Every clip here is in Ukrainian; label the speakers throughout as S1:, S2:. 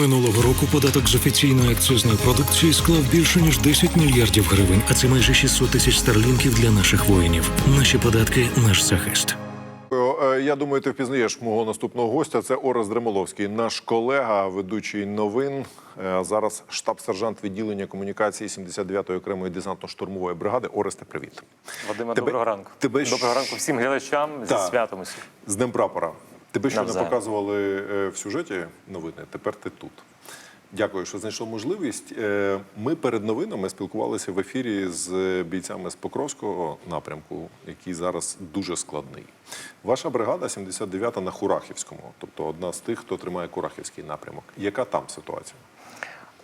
S1: Минулого року податок з офіційної акцизної продукції склав більше ніж 10 мільярдів гривень, а це майже 600 тисяч старлінків для наших воїнів. Наші податки наш захист.
S2: Е, Я думаю, ти впізнаєш мого наступного гостя. Це Орес Дремоловський, наш колега, ведучий новин. Е, Зараз штаб-сержант відділення комунікації 79-ї окремої десантно-штурмової бригади. Оресте, привіт.
S3: Вадиме,
S2: Тебе-
S3: доброго ранку.
S2: тебе
S3: Доброго ранку всім глядачам зі святом усіх.
S2: З Днем прапора. Тебе ще не
S3: Навзаєм.
S2: показували е, в сюжеті новини. Тепер ти тут. Дякую, що знайшов можливість. Е, Ми перед новинами спілкувалися в ефірі з бійцями з Покровського напрямку, який зараз дуже складний. Ваша бригада 79-та на Хурахівському, тобто одна з тих, хто тримає Курахівський напрямок. Яка там ситуація?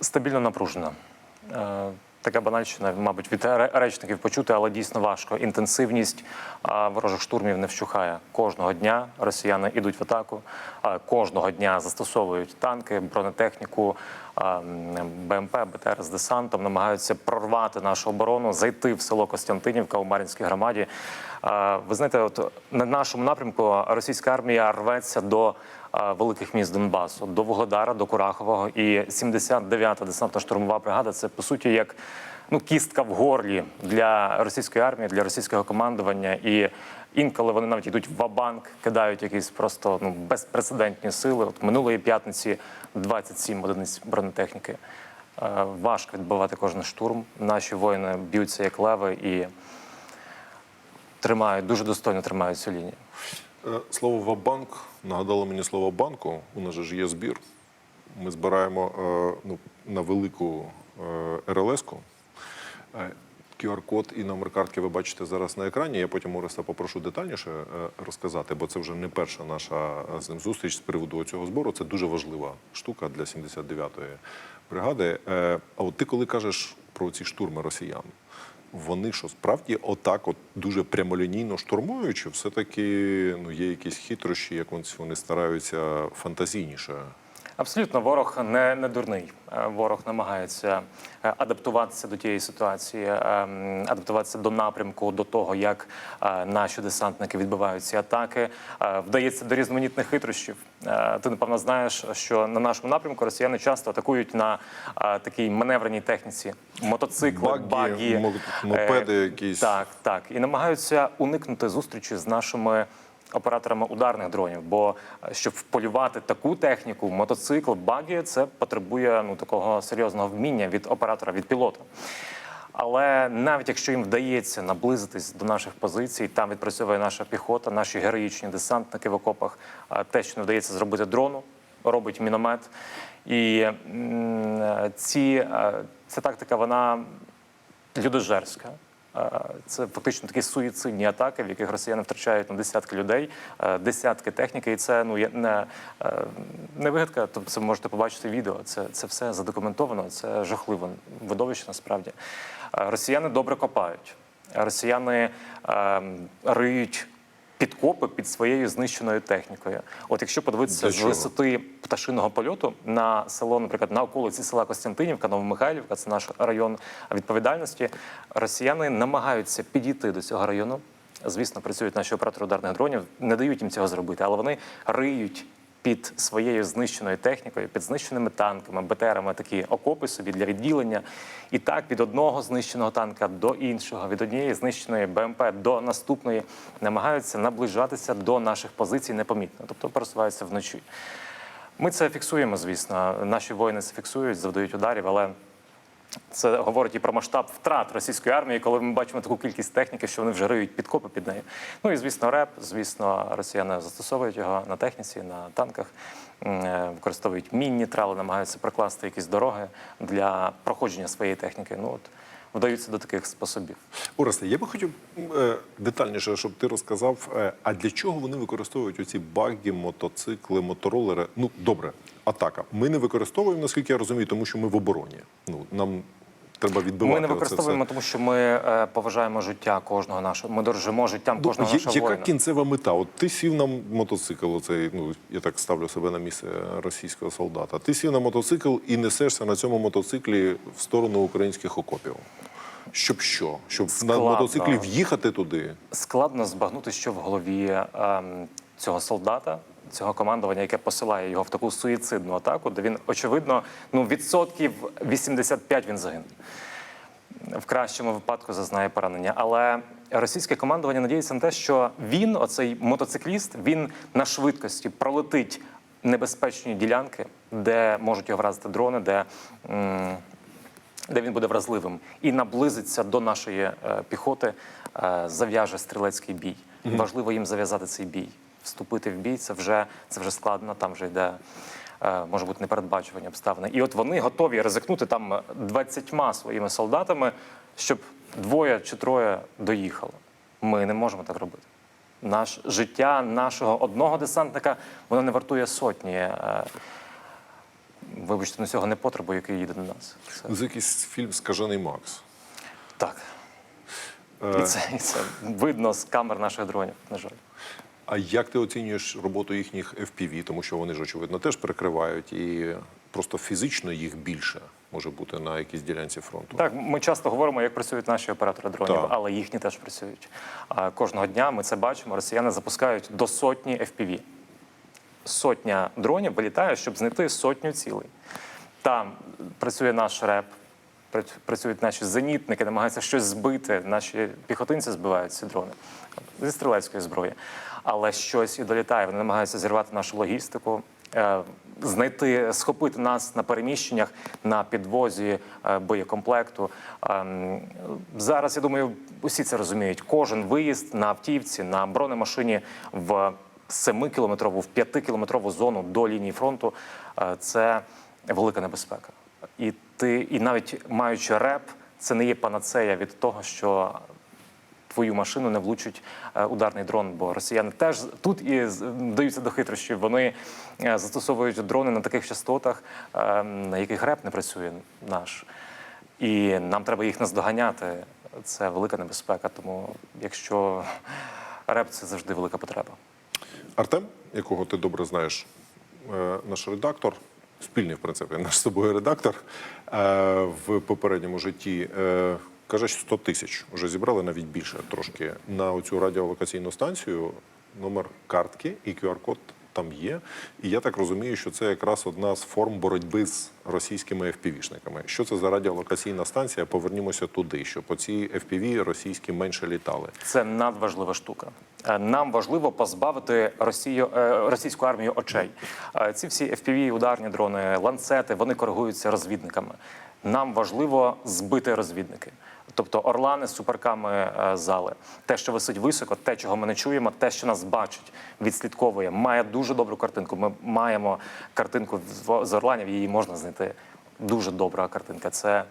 S3: Стабільно напружена. Така банальщина, мабуть, від ре- речників почути, але дійсно важко. Інтенсивність ворожих штурмів не вщухає. Кожного дня росіяни йдуть в атаку, кожного дня застосовують танки, бронетехніку, БМП, БТР з десантом, намагаються прорвати нашу оборону, зайти в село Костянтинівка у Мар'їнській громаді. Ви знаєте, от на нашому напрямку російська армія рветься до великих міст Донбасу, до Вугледара, до Курахового. І 79-та десантно-штурмова бригада це по суті як ну кістка в горлі для російської армії, для російського командування. І інколи вони навіть йдуть в банк кидають якісь просто ну безпрецедентні сили. От минулої п'ятниці 27 одиниць бронетехніки. Е, Важко відбивати кожен штурм. Наші воїни б'ються як леви і тримають дуже достойно тримають цю лінію.
S2: Е, Слово «вабанк» нагадало мені слово банку. У нас ж є збір. Ми збираємо е, ну, на велику е, РЛС-ку. QR-код і номер картки ви бачите зараз на екрані. Я потім Ореста попрошу детальніше розказати, бо це вже не перша наша з ним зустріч з приводу цього збору. Це дуже важлива штука для 79-ї бригади. А от ти коли кажеш про ці штурми росіян, вони що справді отак, от дуже прямолінійно штурмуючи, все-таки ну, є якісь хитрощі, як вони стараються фантазійніше?
S3: Абсолютно, ворог не, не дурний. Е, Ворог намагається е, адаптуватися до тієї ситуації, е, адаптуватися до напрямку, до того, як наші десантники відбивають ці атаки. Вдається до різноманітних хитрощів. Ти напевно знаєш, що на нашому напрямку росіяни часто атакують на такій маневреній техніці, мотоцикли,
S2: Багі,
S3: багі,
S2: мопеди якісь.
S3: Так, так. І намагаються уникнути зустрічі з нашими операторами ударних дронів. Бо е, щоб вполювати таку техніку, мотоцикл, багі, це потребує ну такого серйозного вміння від оператора, від пілота. Але навіть якщо їм вдається наблизитись до наших позицій, там відпрацьовує наша піхота, наші героїчні десантники в окопах, те, що не вдається зробити дрону, робить міномет. І е, ці, е, ця тактика, вона людожерська. Е, Це фактично такі суїцидні атаки, в яких росіяни втрачають на десятки людей, е, десятки техніки. І це ну не, е, не вигадка. Тобто це можете побачити відео. Це, це все задокументовано. Це жахливо видовище насправді. Росіяни добре копають. Росіяни е, риють підкопи під своєю знищеною технікою. От якщо подивитися
S2: Для
S3: з
S2: чого?
S3: висоти пташиного польоту на село, наприклад, на околиці села Костянтинівка, Новомихайлівка, це наш район відповідальності. Росіяни намагаються підійти до цього району. Звісно, працюють наші оператори ударних дронів, не дають їм цього зробити, але вони риють під своєю знищеною технікою, під знищеними танками, БТРами такі окопи собі для відділення. І так від одного знищеного танка до іншого, від однієї знищеної БМП до наступної намагаються наближатися до наших позицій непомітно, тобто просуваються вночі. Ми це фіксуємо, звісно. Наші воїни це фіксують, завдають ударів, але це говорить і про масштаб втрат російської армії, коли ми бачимо таку кількість техніки, що вони вже риють підкопи під нею. Ну і звісно, РЕП, звісно, росіяни застосовують його на техніці, на танках, е, використовують мінні трали, намагаються прокласти якісь дороги для проходження своєї техніки. Ну от вдаються до таких способів.
S2: Оресте, я би хотів е, детальніше, щоб ти розказав, е, а для чого вони використовують оці баги, мотоцикли, моторолери? Ну, добре, атака. Ми не використовуємо, наскільки я розумію, тому що ми в обороні. Ну, нам треба відбивати.
S3: Ми не використовуємо, тому що ми е, поважаємо життя кожного нашого. Ми дорожимо життям
S2: Ну,
S3: кожного
S2: я-
S3: нашого
S2: яка
S3: воїна.
S2: кінцева мета? От ти сів на мотоцикл, оцей, ну я так ставлю себе на місце російського солдата. Ти сів на мотоцикл і несешся на цьому мотоциклі в сторону українських окопів. Щоб що? Щоб на
S3: Складно.
S2: мотоциклі в'їхати туди.
S3: Складно збагнути, що в голові ем, цього солдата, цього командування, яке посилає його в таку суїцидну атаку, де він очевидно ну відсотків 85 він загине. В кращому випадку зазнає поранення. Але російське командування надіється на те, що він, оцей мотоцикліст, він на швидкості пролетить небезпечні ділянки, де можуть його вразити дрони, де, м, де він буде вразливим, і наблизиться до нашої е, піхоти, е, зав'яже стрілецький бій. Важливо їм зав'язати цей бій. Вступити в бій це вже, це вже складно, там вже йде. е, Може бути непередбачувані обставини. І от вони готові ризикнути там 20 своїми солдатами, щоб двоє чи троє доїхало. Ми не можемо так робити. Наш життя нашого одного десантника воно не вартує сотні. Е, Вибачте, на цього не потребу, який їде до нас. Це,
S2: Це якийсь фільм Скажений Макс.
S3: так. І це, і це видно з камер наших дронів, на жаль.
S2: А як ти оцінюєш роботу їхніх FPV, тому що вони ж очевидно теж прикривають і просто фізично їх більше може бути на якійсь ділянці фронту.
S3: Так, ми часто говоримо, як працюють наші оператори дронів,
S2: Так.
S3: але їхні теж працюють. А кожного дня ми це бачимо. Росіяни запускають до сотні FPV. Сотня дронів вилітає, щоб знайти сотню цілей. Там працює наш реп, працюють наші зенітники, намагаються щось збити. Наші піхотинці збивають ці дрони зі стрілецької зброї. Але щось і долітає. Вони намагаються зірвати нашу логістику, е, знайти, схопити нас на переміщеннях, на підвозі е, боєкомплекту. Ем, Зараз я думаю, усі це розуміють. Кожен виїзд на автівці, на бронемашині в 7-кілометрову, в 5-кілометрову зону до лінії фронту е, це велика небезпека. І ти, і навіть маючи реп, це не є панацея від того, що твою машину не влучить е, ударний дрон. Бо росіяни теж тут і вдаються до хитрощів. Вони е, застосовують дрони на таких частотах, на яких реп не працює наш. І нам треба їх наздоганяти. Це велика небезпека. Тому якщо реп це завжди велика потреба.
S2: Артем, якого ти добре знаєш, е, наш редактор, спільний, в принципі, наш з собою редактор е, в попередньому житті. е, Каже, що 100 тисяч вже зібрали навіть більше трошки на оцю радіолокаційну станцію. Номер картки і QR-код там є. І я так розумію, що це якраз одна з форм боротьби з російськими FPV-шниками. Що це за радіолокаційна станція? Повернімося туди, щоб оці FPV російські менше літали.
S3: Це надважлива штука. Е, Нам важливо позбавити Росію, е, російську армію очей. Е, Ці всі FPV, ударні дрони, ланцети, вони коригуються розвідниками. Нам важливо збити розвідники. Тобто орлани з суперками зали, те, що висить високо, те, чого ми не чуємо, те, що нас бачить, відслідковує, має дуже добру картинку. Ми маємо картинку з- орланів, її можна знайти. Дуже добра картинка. Це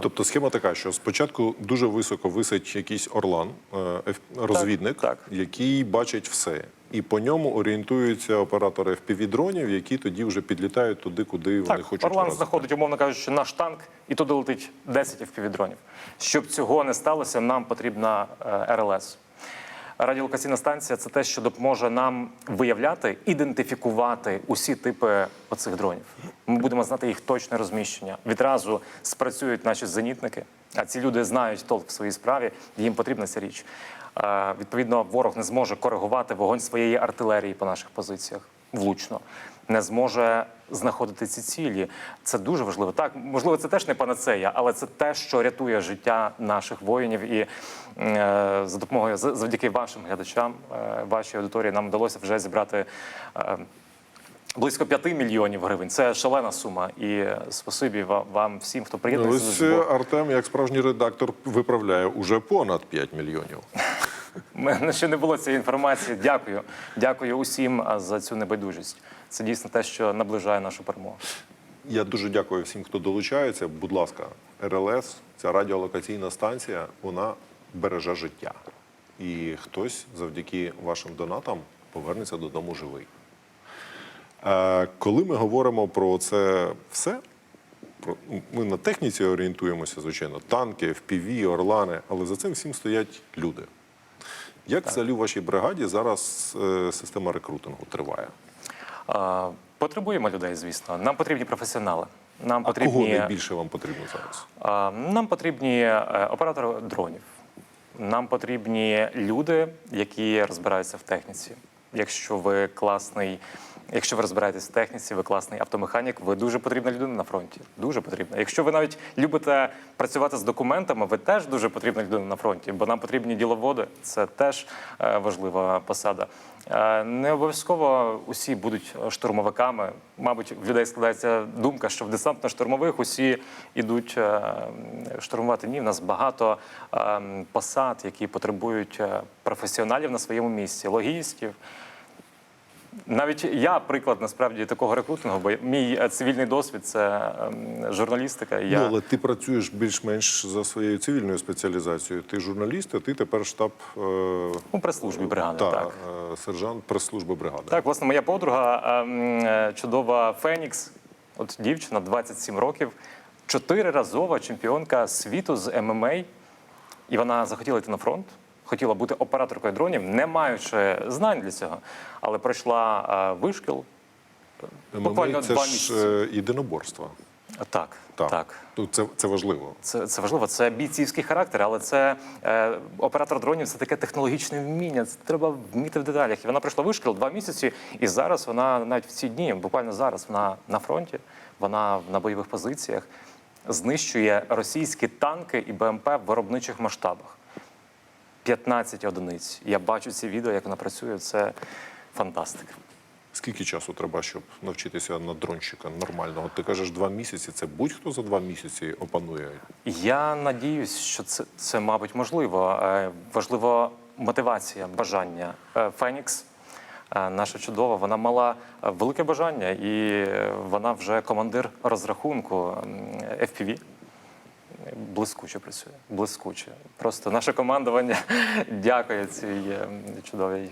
S2: Тобто схема така, що спочатку дуже високо висить якийсь орлан, е, розвідник,
S3: так.
S2: який бачить все. І по ньому орієнтуються оператори FPV-дронів, які тоді вже підлітають туди, куди вони хочуть.
S3: Орлан
S2: вразити.
S3: знаходить, умовно кажучи, наш танк, і туди летить 10 FPV-дронів. Щоб цього не сталося, нам потрібна е, РЛС. Радіолокаційна станція це те, що допоможе нам виявляти, ідентифікувати усі типи оцих дронів. Ми будемо знати їх точне розміщення. Відразу спрацюють наші зенітники, а ці люди знають толк в своїй справі, їм потрібна ця річ. Е, Відповідно, ворог не зможе коригувати вогонь своєї артилерії по наших позиціях влучно. Не зможе знаходити ці цілі. Це дуже важливо. Так, можливо, це теж не панацея, але це те, що рятує життя наших воїнів. І е, за допомогою за- завдяки вашим глядачам, е, вашій аудиторії, нам вдалося вже зібрати. Е, Близько 5 мільйонів гривень. Це шалена сума. І спасибі ва- вам всім, хто приєднується
S2: Ось
S3: до.
S2: Артем, як справжній редактор, виправляє уже понад 5 мільйонів.
S3: У мене ще не було цієї інформації. Дякую. Дякую усім за цю небайдужість. Це дійсно те, що наближає нашу перемогу.
S2: Я дуже дякую всім, хто долучається. Будь ласка, РЛС, ця радіолокаційна станція, вона береже життя. І хтось завдяки вашим донатам повернеться додому живий. Коли ми говоримо про це все, ну, ми на техніці орієнтуємося, звичайно, танки, FPV, орлани, але за цим всім стоять люди. Як взагалі у вашій бригаді зараз е, система рекрутингу триває?
S3: Потребуємо людей, звісно. Нам потрібні професіонали. Нам
S2: А кого найбільше вам потрібно зараз?
S3: нам потрібні е, оператори дронів. Нам потрібні люди, які розбираються в техніці. Якщо ви класний, якщо ви розбираєтесь в техніці, ви класний автомеханік, ви дуже потрібна людина на фронті. Дуже потрібна. Якщо ви навіть любите працювати з документами, ви теж дуже потрібна людина на фронті, бо нам потрібні діловоди. Це теж е, важлива посада. Е, Не обов'язково усі будуть штурмовиками. Мабуть, в людей складається думка, що в десантно-штурмових усі йдуть е, штурмувати. Ні, в нас багато е, посад, які потребують професіоналів на своєму місці, логістів. Навіть я приклад насправді такого рекрутингу, бо мій е, цивільний досвід це ем, журналістика. Я
S2: Ну, але ти працюєш більш-менш за своєю цивільною спеціалізацією. Ти журналіст, а ти тепер штаб е,
S3: у прес-службі бригади.
S2: та,
S3: так.
S2: е, сержант прес-служби бригади.
S3: Так, власне, моя подруга ем, е, чудова Фенікс, от дівчина, 27 років, чотириразова чемпіонка світу з ММА. І вона захотіла йти на фронт, хотіла бути операторкою дронів, не маючи знань для цього, але пройшла е, вишкіл. буквально
S2: це
S3: два
S2: ж
S3: місяці.
S2: е, єдиноборство.
S3: Так,
S2: Так.
S3: так.
S2: Ну, це, це важливо.
S3: Це, це важливо, це бійцівський характер, але це е, оператор дронів це таке технологічне вміння. Це треба вміти в деталях. І вона пройшла вишкіл два місяці, і зараз вона навіть в ці дні, буквально зараз, вона на фронті, вона на бойових позиціях знищує російські танки і БМП в виробничих масштабах. 15 одиниць. Я бачу ці відео, як вона працює. Це фантастика.
S2: Скільки часу треба, щоб навчитися на дронщика нормального? Ти кажеш, два місяці. Це будь-хто за два місяці опанує.
S3: Я надіюсь, що це, це мабуть, можливо. Е, Важливо мотивація, бажання. Е, Фенікс, е, наша чудова, вона мала велике бажання, і вона вже командир розрахунку FPV. Блискуче працює, блискуче. Просто наше командування дякує цій е, чудовій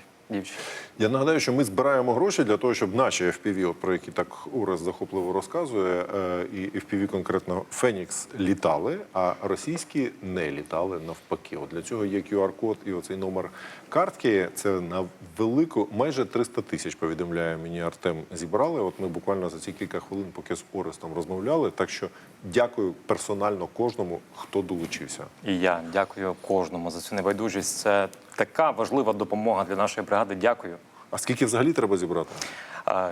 S2: Я нагадаю, що ми збираємо гроші для того, щоб наші FPV, про які так Ураз захопливо розказує, е, і FPV конкретно Фенікс літали, а російські не літали навпаки. От для цього є QR-код і оцей номер картки. Це на велику, майже 300 тисяч, повідомляє мені Артем. Зібрали. От ми буквально за ці кілька хвилин, поки з Орестом розмовляли. Так що дякую персонально кожному, хто долучився.
S3: І я дякую кожному за цю небайдужість. Це така важлива допомога для нашої бригади. Дякую.
S2: А скільки взагалі треба зібрати?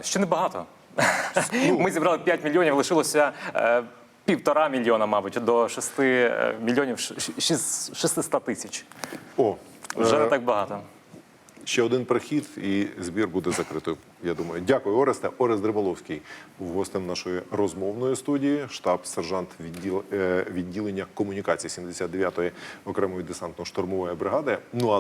S3: Ще небагато. Ми зібрали 5 мільйонів, лишилося е, півтора мільйона, мабуть, до 6 е, мільйонів ш- ш- 600 тисяч.
S2: О,
S3: Вже не
S2: е,
S3: так багато.
S2: Ще один прихід, і збір буде закритий. Я думаю, дякую, Оресте. Орест Дриболовський гостем нашої розмовної студії, штаб-сержант відділ, відділення комунікації 79-ї окремої десантно-штурмової бригади. Ну а